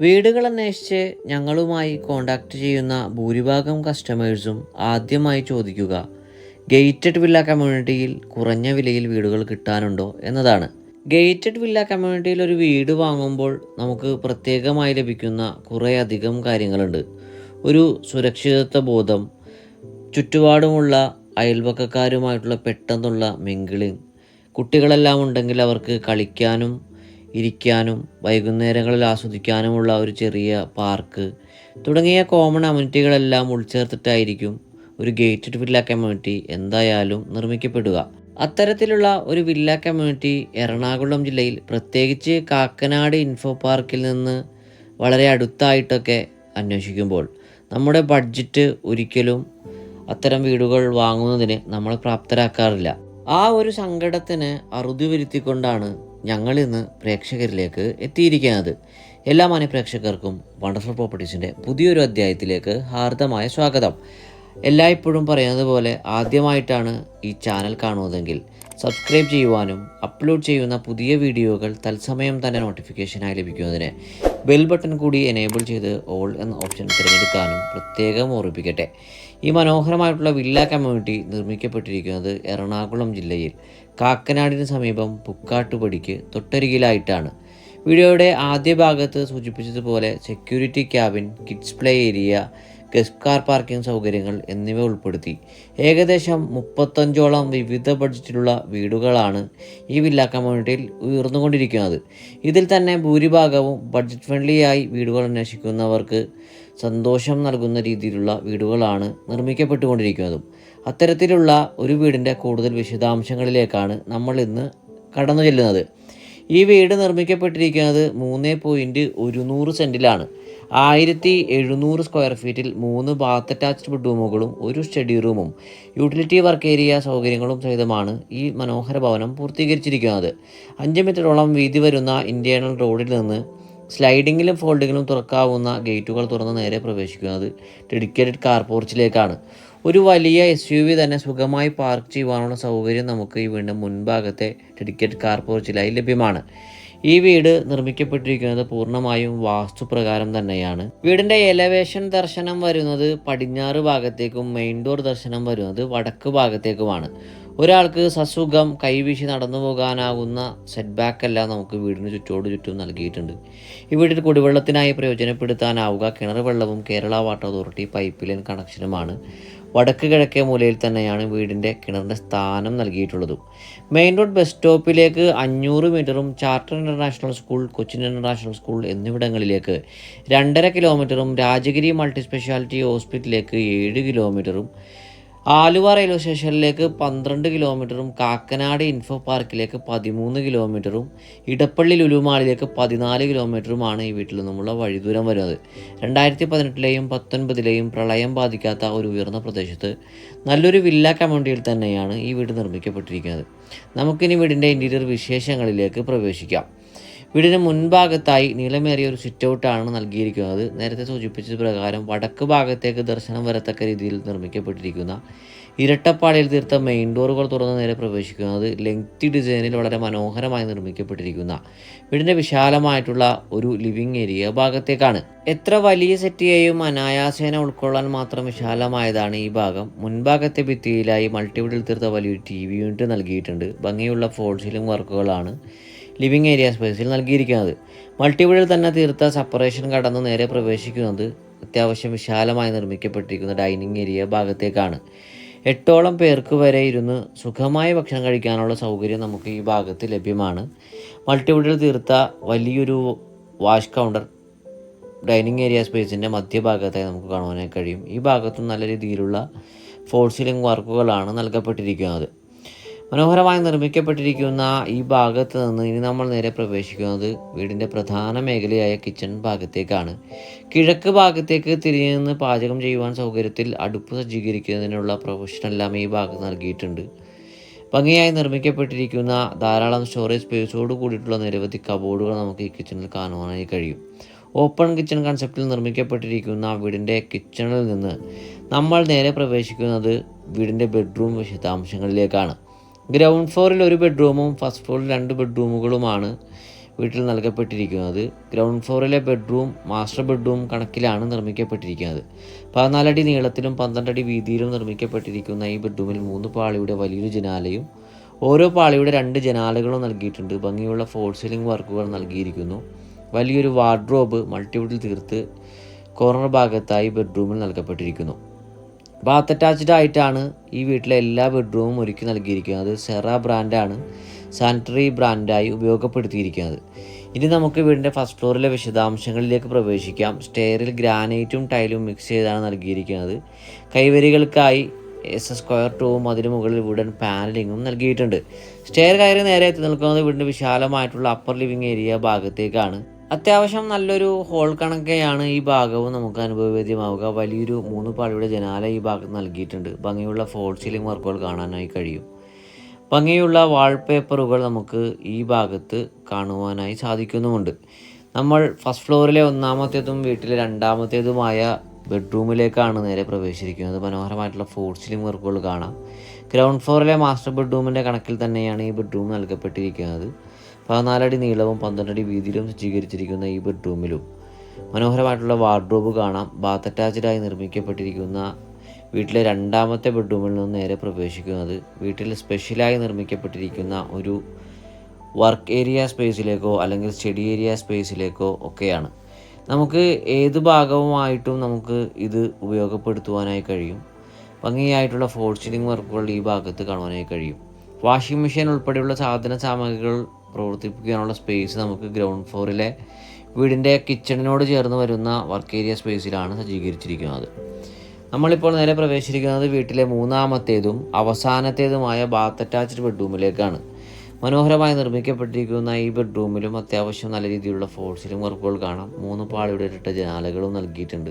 വീടുകൾ അന്വേഷിച്ച് ഞങ്ങളുമായി കോണ്ടാക്ട് ചെയ്യുന്ന ഭൂരിഭാഗം കസ്റ്റമേഴ്സും ആദ്യമായി ചോദിക്കുക ഗേറ്റഡ് വില്ല കമ്മ്യൂണിറ്റിയിൽ കുറഞ്ഞ വിലയിൽ വീടുകൾ കിട്ടാനുണ്ടോ എന്നതാണ്. ഗേറ്റഡ് വില്ല കമ്മ്യൂണിറ്റിയിൽ ഒരു വീട് വാങ്ങുമ്പോൾ നമുക്ക് പ്രത്യേകമായി ലഭിക്കുന്ന കുറേ അധികം കാര്യങ്ങളുണ്ട്. ഒരു സുരക്ഷിതത്വ ബോധം ചുറ്റുപാടുമുള്ള അയൽവക്കക്കാരുമായിട്ടുള്ള പെട്ടെന്നുള്ള മിങ്കിളിങ് കുട്ടികളെല്ലാം ഉണ്ടെങ്കിൽ അവർക്ക് കളിക്കാനും ഇരിക്കാനും വൈകുന്നേരങ്ങളിൽ ആസ്വദിക്കാനുമുള്ള ഒരു ചെറിയ പാർക്ക്. തുടങ്ങിയ കോമൺ അമ്യൂണിറ്റികളെല്ലാം ഉൾച്ചേർത്തിട്ടായിരിക്കും ഒരു ഗേറ്റഡ് വില്ല കമ്മ്യൂണിറ്റി എന്തായാലും നിർമ്മിക്കപ്പെടുക. അത്തരത്തിലുള്ള ഒരു വില്ല കമ്മ്യൂണിറ്റി എറണാകുളം ജില്ലയിൽ പ്രത്യേകിച്ച് കാക്കനാട് ഇൻഫോ പാർക്കിൽ നിന്ന് വളരെ അടുത്തായിട്ടൊക്കെ അന്വേഷിക്കുമ്പോൾ നമ്മുടെ ബഡ്ജറ്റ് ഒരിക്കലും അത്തരം വീടുകൾ വാങ്ങുന്നതിന് നമ്മൾ പ്രാപ്തരാക്കാറില്ല. ആ ഒരു സങ്കടത്തിന് അറുതി വരുത്തിക്കൊണ്ടാണ് ഞങ്ങൾ ഇന്ന് പ്രേക്ഷകരിലേക്ക് എത്തിയിരിക്കുന്നത് എല്ലാ മാന്യ പ്രേക്ഷകർക്കും വണ്ടർഫുൾ പ്രോപ്പർട്ടീസിന്റെ പുതിയൊരു അധ്യായത്തിലേക്ക് ഹാർദമായ സ്വാഗതം. എല്ലായ്പ്പോഴും പറയുന്നത് പോലെ ആദ്യമായിട്ടാണ് ഈ ചാനൽ കാണുന്നതെങ്കിൽ സബ്സ്ക്രൈബ് ചെയ്യുവാനും അപ്ലോഡ് ചെയ്യുന്ന പുതിയ വീഡിയോകൾ തത്സമയം തന്നെ നോട്ടിഫിക്കേഷനായി ലഭിക്കുന്നതിന് ബെൽ ബട്ടൺ കൂടി എനേബിൾ ചെയ്ത് ഓൾ എന്ന ഓപ്ഷൻ തിരഞ്ഞെടുക്കാനും പ്രത്യേകം ഓർമ്മിപ്പിക്കട്ടെ. ഈ മനോഹരമായിട്ടുള്ള വില്ല കമ്മ്യൂണിറ്റി നിർമ്മിക്കപ്പെട്ടിരിക്കുന്നത് എറണാകുളം ജില്ലയിൽ കാക്കനാടിന് സമീപം പുക്കാട്ടുപടിക്ക് തൊട്ടരികിലായിട്ടാണ്. വീഡിയോയുടെ ആദ്യ ഭാഗത്ത് സൂചിപ്പിച്ചതുപോലെ security cabin kids play area guest car parking സൗകര്യങ്ങൾ എന്നിവ ഉൾപ്പെടുത്തി. ഏകദേശം മുപ്പത്തഞ്ചോളം വിവിധ ബഡ്ജറ്റിലുള്ള വീടുകളാണ് ഈ വില്ല കമ്മ്യൂണിറ്റിയിൽ ഉയർന്നുകൊണ്ടിരിക്കുന്നത്. ഇതിൽ തന്നെ ഭൂരിഭാഗവും ബഡ്ജറ്റ് ഫ്രണ്ട്ലിയായി വീടുകൾ അന്വേഷിക്കുന്നവർക്ക് സന്തോഷം നൽകുന്ന രീതിയിലുള്ള വീടുകളാണ് നിർമ്മിക്കപ്പെട്ടുകൊണ്ടിരിക്കുന്നതും. അത്തരത്തിലുള്ള ഒരു വീടിന്റെ കൂടുതൽ വിശദാംശങ്ങളിലേക്കാണ് നമ്മൾ ഇന്ന് കടന്നു ചെല്ലുന്നത്. ഈ വീട് നിർമ്മിക്കപ്പെട്ടിരിക്കുന്നത് മൂന്ന് പോയിന്റ് ഒരുന്നൂറ് സെന്റിലാണ് ആയിരത്തി എഴുന്നൂറ് സ്ക്വയർ ഫീറ്റിൽ മൂന്ന് ബാത്ത് അറ്റാച്ച്ഡ് ബെഡ്റൂമുകളും ഒരു സ്റ്റഡി റൂമും യൂട്ടിലിറ്റി വർക്ക് ഏരിയ സൗകര്യങ്ങളും സഹിതമാണ് ഈ മനോഹര ഭവനം പൂർത്തീകരിച്ചിരിക്കുന്നത്. അഞ്ച് മീറ്ററോളം വീതി വരുന്ന ഇന്റേണൽ റോഡിൽ നിന്ന് സ്ലൈഡിങ്ങിലും ഫോൾഡിങ്ങിലും തുറക്കാവുന്ന ഗേറ്റുകൾ തുറന്ന് നേരെ പ്രവേശിക്കുന്നത് ഡെഡിക്കേറ്റഡ് കാർ പോർച്ചിലേക്കാണ്. ഒരു വലിയ എസ് യു വി തന്നെ സുഖമായി പാർക്ക് ചെയ്യുവാനുള്ള സൗകര്യം നമുക്ക് ഈ വീടിന്റെ മുൻഭാഗത്തെ ഡെഡിക്കേറ്റഡ് കാർ പോർച്ചിലായി ലഭ്യമാണ്. ഈ വീട് നിർമ്മിക്കപ്പെട്ടിരിക്കുന്നത് പൂർണമായും വാസ്തുപ്രകാരം തന്നെയാണ്. വീടിന്റെ എലവേഷൻ ദർശനം വരുന്നത് പടിഞ്ഞാറ് ഭാഗത്തേക്കും മെയിൻ ഡോർ ദർശനം വരുന്നത് വടക്ക് ഭാഗത്തേക്കുമാണ്. ഒരാൾക്ക് സസുഖം കൈവീശി നടന്നു പോകാനാകുന്ന സെറ്റ് ബാക്ക് എല്ലാം നമുക്ക് വീടിന് ചുറ്റോട് ചുറ്റും നൽകിയിട്ടുണ്ട്. ഈ വീട്ടിൽ കുടിവെള്ളത്തിനായി പ്രയോജനപ്പെടുത്താനാവുക. കിണർ വെള്ളവും Kerala water authority pipe line കണക്ഷനുമാണ് വടക്ക് കിഴക്കേ മൂലയിൽ തന്നെയാണ് വീടിന്റെ കിണറിന്റെ സ്ഥാനം നൽകിയിട്ടുള്ളതും. മെയിൻ റോഡ് ബസ് സ്റ്റോപ്പിലേക്ക് അഞ്ഞൂറ് മീറ്ററും charter international school Cochin international school എന്നിവിടങ്ങളിലേക്ക് രണ്ടര കിലോമീറ്ററും രാജഗിരി മൾട്ടി സ്പെഷ്യാലിറ്റി ഹോസ്പിറ്റലിലേക്ക് ഏഴ് കിലോമീറ്ററും ആലുവ റെയിൽവേ സ്റ്റേഷനിലേക്ക് പന്ത്രണ്ട് കിലോമീറ്ററും കാക്കനാട് ഇൻഫോ പാർക്കിലേക്ക് പതിമൂന്ന് കിലോമീറ്ററും ഇടപ്പള്ളി ലുലുമാളിലേക്ക് പതിനാല് കിലോമീറ്ററുമാണ് ഈ വീട്ടിൽ നിന്നുമുള്ള വഴിദൂരം വരുന്നത്. രണ്ടായിരത്തി പതിനെട്ടിലെയും പത്തൊൻപതിലെയും പ്രളയം ബാധിക്കാത്ത ഒരു ഉയർന്ന പ്രദേശത്ത് നല്ലൊരു വില്ല കമ്മ്യൂണിറ്റിയിൽ തന്നെയാണ് ഈ വീട് നിർമ്മിക്കപ്പെട്ടിരിക്കുന്നത്. നമുക്കിനി വീടിന്റെ ഇന്റീരിയർ വിശേഷങ്ങളിലേക്ക് പ്രവേശിക്കാം. വീടിന് മുൻഭാഗത്തായി നീളമേറിയ ഒരു സിറ്റ് ഔട്ടാണ് നൽകിയിരിക്കുന്നത്. നേരത്തെ സൂചിപ്പിച്ച പ്രകാരം വടക്ക് ഭാഗത്തേക്ക് ദർശനം വരത്തക്ക രീതിയിൽ നിർമ്മിക്കപ്പെട്ടിരിക്കുന്ന ഇരട്ടപ്പാളിയിൽ തീർത്ത മെയിൻ ഡോറുകൾ തുറന്ന് നേരെ പ്രവേശിക്കുന്നത് ലെങ്തി ഡിസൈനിൽ വളരെ മനോഹരമായി നിർമ്മിക്കപ്പെട്ടിരിക്കുന്ന വീടിന്റെ വിശാലമായിട്ടുള്ള ഒരു ലിവിംഗ് ഏരിയ ഭാഗത്തേക്കാണ്. എത്ര വലിയ സെറ്റിയെയും അനായാസേന ഉൾക്കൊള്ളാൻ മാത്രം വിശാലമായതാണ് ഈ ഭാഗം. മുൻഭാഗത്തെ ഭിത്തിയിലായി മൾട്ടിവിഡിൽ തീർത്ത വലിയൊരു ടി വി യൂണിറ്റ് നൽകിയിട്ടുണ്ട്. ഭംഗിയുള്ള ഫോൾസിലും വർക്കുകളാണ് ലിവിംഗ് ഏരിയ സ്പേസിൽ നൽകിയിരിക്കുന്നത്. മൾട്ടിവുഡിൽ തന്നെ തീർത്ത സെപ്പറേഷൻ കടന്ന് നേരെ പ്രവേശിക്കുന്നത് അത്യാവശ്യം വിശാലമായി നിർമ്മിക്കപ്പെട്ടിരിക്കുന്ന ഡൈനിങ് ഏരിയ ഭാഗത്തേക്കാണ്. എട്ടോളം പേർക്ക് വരെ ഇരുന്ന് സുഖമായി ഭക്ഷണം കഴിക്കാനുള്ള സൗകര്യം നമുക്ക് ഈ ഭാഗത്ത് ലഭ്യമാണ്. മൾട്ടിവുഡിൽ തീർത്ത വലിയൊരു വാഷ് കൗണ്ടർ ഡൈനിങ് ഏരിയ സ്പേസിന്റെ മധ്യഭാഗത്തായി നമുക്ക് കാണുവാനായി കഴിയും. ഈ ഭാഗത്തും നല്ല രീതിയിലുള്ള ഫോൾ സീലിംഗ് വർക്കുകളാണ് നൽകപ്പെട്ടിരിക്കുന്നത്. മനോഹരമായി നിർമ്മിക്കപ്പെട്ടിരിക്കുന്ന ഈ ഭാഗത്ത് നിന്ന് ഇനി നമ്മൾ നേരെ പ്രവേശിക്കുന്നത് വീടിന്റെ പ്രധാന മേഖലയായ കിച്ചൺ ഭാഗത്തേക്കാണ്. കിഴക്ക് ഭാഗത്തേക്ക് തിരിഞ്ഞു നിന്ന് പാചകം ചെയ്യുവാൻ സൗകര്യത്തിൽ അടുപ്പ് സജ്ജീകരിക്കുന്നതിനുള്ള പ്രൊഫഷനെല്ലാം ഈ ഭാഗത്ത് നൽകിയിട്ടുണ്ട്. ഭംഗിയായി നിർമ്മിക്കപ്പെട്ടിരിക്കുന്ന ധാരാളം സ്റ്റോറേജ് സ്പേസോട് കൂടിയിട്ടുള്ള നിരവധി കബോർഡുകൾ നമുക്ക് ഈ കിച്ചണിൽ കാണുവാനായി കഴിയും. ഓപ്പൺ കിച്ചൺ കൺസെപ്റ്റിൽ നിർമ്മിക്കപ്പെട്ടിരിക്കുന്ന വീടിന്റെ കിച്ചണിൽ നിന്ന് നമ്മൾ നേരെ പ്രവേശിക്കുന്നത് വീടിന്റെ ബെഡ്റൂം വിശദാംശങ്ങളിലേക്കാണ്. ഗ്രൗണ്ട് ഫ്ലോറിൽ ഒരു ബെഡ്റൂമും ഫസ്റ്റ് ഫ്ലോറിൽ രണ്ട് ബെഡ്റൂമുകളുമാണ് വീട്ടിൽ നൽകപ്പെട്ടിരിക്കുന്നത്. ഗ്രൗണ്ട് ഫ്ലോറിലെ ബെഡ്റൂം മാസ്റ്റർ ബെഡ്റൂം കണക്കിലാണ് നിർമ്മിക്കപ്പെട്ടിരിക്കുന്നത്. പതിനാലടി നീളത്തിലും പന്ത്രണ്ടടി വീതിയിലും നിർമ്മിക്കപ്പെട്ടിരിക്കുന്ന ഈ ബെഡ്റൂമിൽ മൂന്ന് പാളിയുടെ വലിയൊരു ജനാലയും ഓരോ പാളിയുടെ രണ്ട് ജനാലകളും നൽകിയിട്ടുണ്ട്. ഭംഗിയുള്ള ഫോൾ സീലിംഗ് വർക്കുകൾ നൽകിയിരിക്കുന്നു. വലിയൊരു വാർഡ്രോബ് മൾട്ടിവുഡിൽ തീർത്ത് കോർണർ ഭാഗത്തായി ബെഡ്റൂമിൽ നൽകപ്പെട്ടിരിക്കുന്നു. ബാത്ത് അറ്റാച്ച്ഡ് ആയിട്ടാണ് ഈ വീട്ടിലെ എല്ലാ ബെഡ്റൂമും ഒരുക്കി നൽകിയിരിക്കുന്നത്. അത് സെറ ബ്രാൻഡാണ് സാനിറ്ററി ബ്രാൻഡായി ഉപയോഗപ്പെടുത്തിയിരിക്കുന്നത്. ഇനി നമുക്ക് വീടിന്റെ ഫസ്റ്റ് ഫ്ലോറിലെ വിശദാംശങ്ങളിലേക്ക് പ്രവേശിക്കാം. സ്റ്റെയറിൽ ഗ്രാനൈറ്റും ടൈലും മിക്സ് ചെയ്താണ് നൽകിയിരിക്കുന്നത്. കൈവരികൾക്കായി എസ് സ്ക്വയർ ടൂവും അതിന് മുകളിൽ വുഡൻ പാനലിങ്ങും നൽകിയിട്ടുണ്ട്. സ്റ്റെയർ കയറി നേരെ എത്തി നിൽക്കുന്നത് വീടിന്റെ വിശാലമായിട്ടുള്ള അപ്പർ ലിവിംഗ് ഏരിയ ഭാഗത്തേക്കാണ്. അത്യാവശ്യം നല്ലൊരു ഹോൾ കണക്കെയാണ് ഈ ഭാഗവും നമുക്ക് അനുഭവവേദ്യമാവുക. വലിയൊരു മൂന്ന് പാളിയുടെ ജനാല ഈ ഭാഗത്ത് നൽകിയിട്ടുണ്ട്. ഭംഗിയുള്ള ഫോൾ സീലിംഗ് വർക്കുകൾ കാണാനായി കഴിയും. ഭംഗിയുള്ള വാൾപേപ്പറുകൾ നമുക്ക് ഈ ഭാഗത്ത് കാണുവാനായി സാധിക്കുന്നുമുണ്ട്. നമ്മൾ ഫസ്റ്റ് ഫ്ലോറിലെ ഒന്നാമത്തേതും വീട്ടിലെ രണ്ടാമത്തേതുമായ ബെഡ്റൂമിലേക്കാണ് നേരെ പ്രവേശിച്ചിരിക്കുന്നത്. മനോഹരമായിട്ടുള്ള ഫോർ സീലിംഗ് വർക്കുകൾ കാണാം. ഗ്രൗണ്ട് ഫ്ലോറിലെ മാസ്റ്റർ ബെഡ്റൂമിന്റെ കണക്കിൽ തന്നെയാണ് ഈ ബെഡ്റൂം നൽകപ്പെട്ടിരിക്കുന്നത്. പതിനാലടി നീളവും പന്ത്രണ്ടടി വീതിയിലും സജ്ജീകരിച്ചിരിക്കുന്ന ഈ ബെഡ്റൂമിലും മനോഹരമായിട്ടുള്ള വാർഡ്രോബ് കാണാം. ബാത്ത് അറ്റാച്ച്ഡായി നിർമ്മിക്കപ്പെട്ടിരിക്കുന്ന വീട്ടിലെ രണ്ടാമത്തെ ബെഡ്റൂമിൽ നിന്ന് നേരെ പ്രവേശിക്കുന്നത് വീട്ടിൽ സ്പെഷ്യലായി നിർമ്മിക്കപ്പെട്ടിരിക്കുന്ന ഒരു വർക്ക് ഏരിയ സ്പേസിലേക്കോ അല്ലെങ്കിൽ സ്റ്റഡി ഏരിയ സ്പേസിലേക്കോ ഒക്കെയാണ്. നമുക്ക് ഏത് ഭാഗവുമായിട്ടും നമുക്ക് ഇത് ഉപയോഗപ്പെടുത്തുവാനായി കഴിയും. ഭംഗിയായിട്ടുള്ള ഫോൾ വർക്കുകൾ ഈ ഭാഗത്ത് കാണുവാനായി കഴിയും. വാഷിംഗ് മെഷീൻ ഉൾപ്പെടെയുള്ള സാധന സാമഗ്രികൾ പ്രവർത്തിപ്പിക്കാനുള്ള സ്പേസ് നമുക്ക് ഗ്രൗണ്ട് ഫ്ലോറിലെ വീടിന്റെ കിച്ചണിനോട് ചേർന്ന് വരുന്ന വർക്ക് ഏരിയ സ്പേസിലാണ് സജ്ജീകരിച്ചിരിക്കുന്നത്. നമ്മളിപ്പോൾ നേരെ പ്രവേശിച്ചിരിക്കുന്നത് വീട്ടിലെ മൂന്നാമത്തേതും അവസാനത്തേതുമായ ബാത്ത് അറ്റാച്ച്ഡ് ബെഡ്റൂമിലേക്കാണ് മനോഹരമായി നിർമ്മിക്കപ്പെട്ടിരിക്കുന്ന ഈ ബെഡ്റൂമിലും അത്യാവശ്യം നല്ല രീതിയിലുള്ള ഫോൾസിലും വർക്കുകൾ കാണാം. മൂന്ന് പാളിയുടെ ഇരട്ട ജനാലകളും നൽകിയിട്ടുണ്ട്.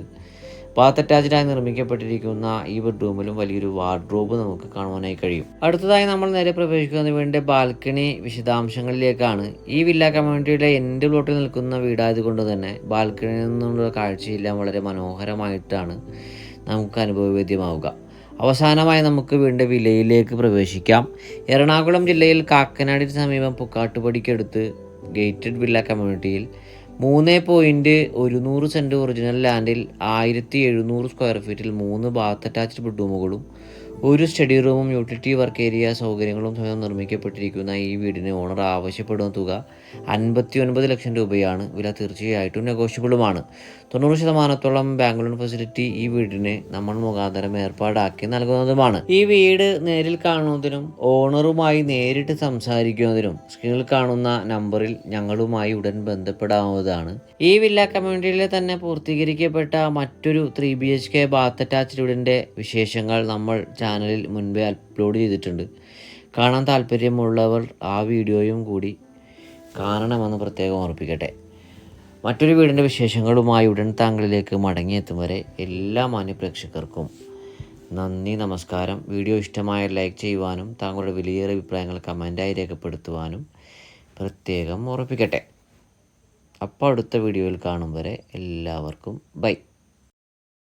ബാത്ത് അറ്റാച്ച്ഡായി നിർമ്മിക്കപ്പെട്ടിരിക്കുന്ന ഈ ബെഡ്റൂമിലും വലിയൊരു വാർഡ്രോബ് നമുക്ക് കാണുവാനായി കഴിയും. അടുത്തതായി നമ്മൾ നേരെ പ്രവേശിക്കുന്നത് വീടിന്റെ ബാൽക്കണി വിശദാംശങ്ങളിലേക്കാണ്. ഈ വില്ല കമ്മ്യൂണിറ്റിയുടെ എന്റെ പ്ലോട്ടിൽ നിൽക്കുന്ന വീടായതുകൊണ്ട് തന്നെ ബാൽക്കണിയിൽ നിന്നുള്ള കാഴ്ചയെല്ലാം വളരെ മനോഹരമായിട്ടാണ് നമുക്ക് അനുഭവവേദ്യമാവുക. അവസാനമായി നമുക്ക് വീണ്ടും വിലയിലേക്ക് പ്രവേശിക്കാം. എറണാകുളം ജില്ലയിൽ കാക്കനാടിന് സമീപം പുക്കാട്ടുപടിക്കടുത്ത് ഗേറ്റഡ് വില്ല കമ്മ്യൂണിറ്റിയിൽ മൂന്ന് പോയിന്റ് ഒരുന്നൂറ് സെന്റ് ഒറിജിനൽ ലാൻഡിൽ ആയിരത്തി എഴുന്നൂറ് സ്ക്വയർ ഫീറ്റിൽ മൂന്ന് ബാത്ത് അറ്റാച്ച്ഡ് ബെഡ്റൂമുകളും ഒരു സ്റ്റഡി റൂമും യൂട്ടിലിറ്റി വർക്ക് ഏരിയ സൗകര്യങ്ങളും സ്വയം നിർമ്മിക്കപ്പെട്ടിരിക്കുന്ന ഈ വീടിന് ഓണർ ആവശ്യപ്പെടുന്ന തുക അൻപത്തി ഒൻപത് ലക്ഷം രൂപയാണ്. വില തീർച്ചയായിട്ടും നെഗോഷ്യബിളുമാണ് തൊണ്ണൂറ് ശതമാനത്തോളം ബാങ്ക് ലോൺ ഫെസിലിറ്റി ഈ വീടിന് നമ്മൾ മുഖാന്തരം ഏർപ്പാടാക്കി നൽകുന്നതുമാണ്. ഈ വീട് നേരിൽ കാണുന്നതിനും ഓണറുമായി നേരിട്ട് സംസാരിക്കുന്നതിനും സ്ക്രീനിൽ കാണുന്ന നമ്പറിൽ ഞങ്ങളുമായി ഉടൻ ബന്ധപ്പെടാവുന്നതാണ്. ഈ വില്ല കമ്മ്യൂണിറ്റിയിലെ തന്നെ പൂർത്തീകരിക്കപ്പെട്ട മറ്റൊരു three B H K bath attached വീടിന്റെ വിശേഷങ്ങൾ നമ്മൾ ചാനലിൽ മുൻപേ അപ്ലോഡ് ചെയ്തിട്ടുണ്ട്. കാണാൻ താല്പര്യമുള്ളവർ ആ വീഡിയോയും കൂടി കാണണമെന്ന് പ്രത്യേകം ഓർപ്പിക്കട്ടെ. മറ്റൊരു വീടിന്റെ വിശേഷങ്ങളുമായി ഉടൻ താങ്കളിലേക്ക് മടങ്ങിയെത്തും വരെ എല്ലാ മാന്യപ്രേക്ഷകർക്കും നന്ദി നമസ്കാരം. വീഡിയോ ഇഷ്ടമായ ലൈക്ക് ചെയ്യുവാനും താങ്കളുടെ വിലയേറിയ അഭിപ്രായങ്ങൾ കമന്റായി രേഖപ്പെടുത്തുവാനും പ്രത്യേകം ഓർപ്പിക്കട്ടെ. അപ്പോൾ അടുത്ത വീഡിയോയിൽ കാണും വരെ എല്ലാവർക്കും ബൈ.